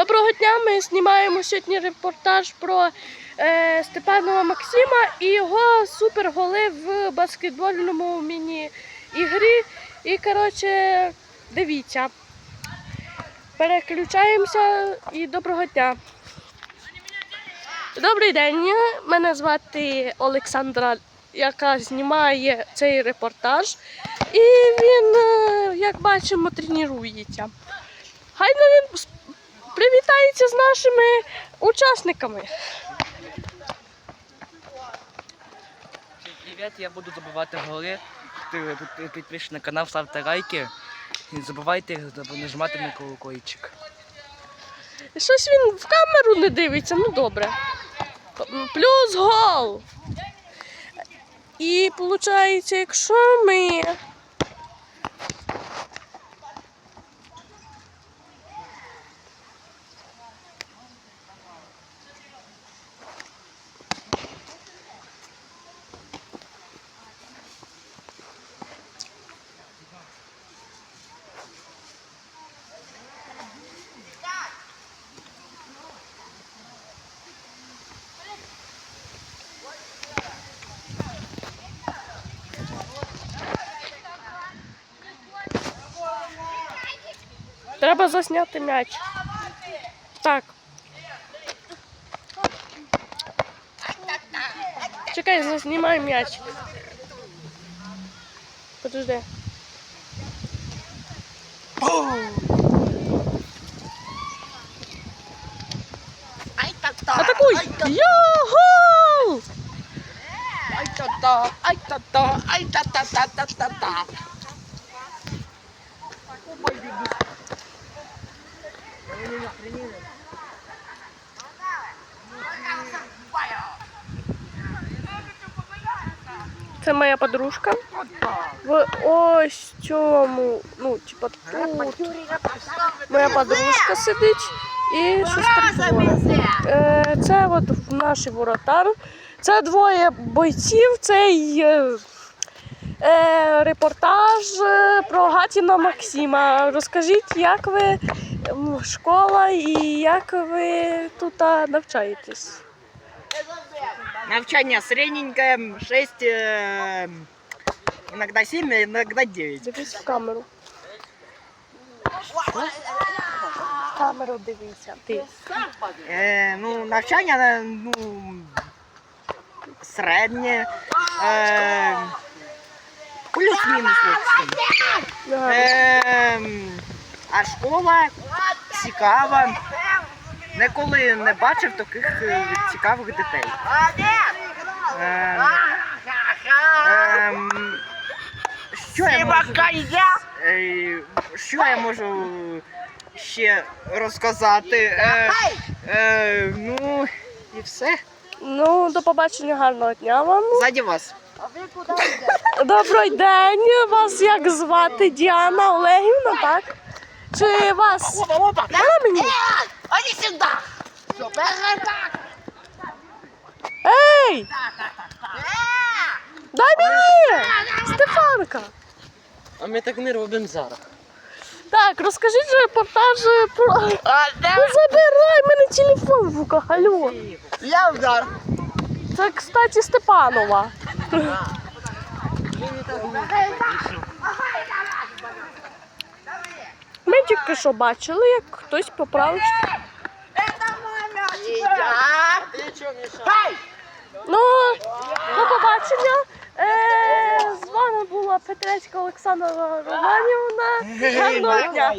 Доброго дня! Ми знімаємо сьогодні репортаж про е, Степанова Максима і його суперголи в баскетбольному міні-ігрі. І, коротше, дивіться. Переключаємося і доброго дня. Добрий день, мене звати Олександра, яка знімає цей репортаж. І він, е, як бачимо, тренується. Хай ну він привітається з нашими учасниками. Всім Привіт, я буду забивати голи. Ти- на канал, ставте лайки. І не забувайте нажимати на колокольчик. Щось він в камеру не дивиться, ну добре. Плюс гол. І виходить, якщо ми. Треба засняти м'яч. Так. Чекай, заснімай м'яч. Подожди. Атакуй! Йо-гол! Ай та та, Це моя подружка. В ось цьому, ну, типа тут. Моя подружка сидить і. Е, Це от наш воротар. Це двоє бойців. Цей е, е, репортаж е, про Гатіна Максима. Розкажіть, як ви школа і як ви тут а, навчаєтесь? Навчання середненьке, 6, е, иногда 7, иногда 9. Дивись в камеру. В камеру дивися. Ти. Е, ну, навчання, е, ну, середнє, е, плюс-мінус. от таким. Ага. Е, а школа цікава. Ніколи не бачив таких е, цікавих дітей. Е, ем, що я можу, е, що я можу ще розказати? Е, е, ну, і все. Ну, до побачення, гарного дня вам. Ззаді вас. Добрий день. Вас як звати? Діана Олегівна, так? Чи вас? Опа, опа! Вона мені? Иди сюда! Ей! Дай мені! Стефанка! А ми так не робимо зараз. Так, розкажіть репортаж про. Ну забирай мене телефон в руках, алло. Я удар. Це, кстати, Степанова. Ми тільки що бачили, як хтось поправив. Ну, до побачення. Е, з вами була Петрецька Олександра Романівна. Гарного дня.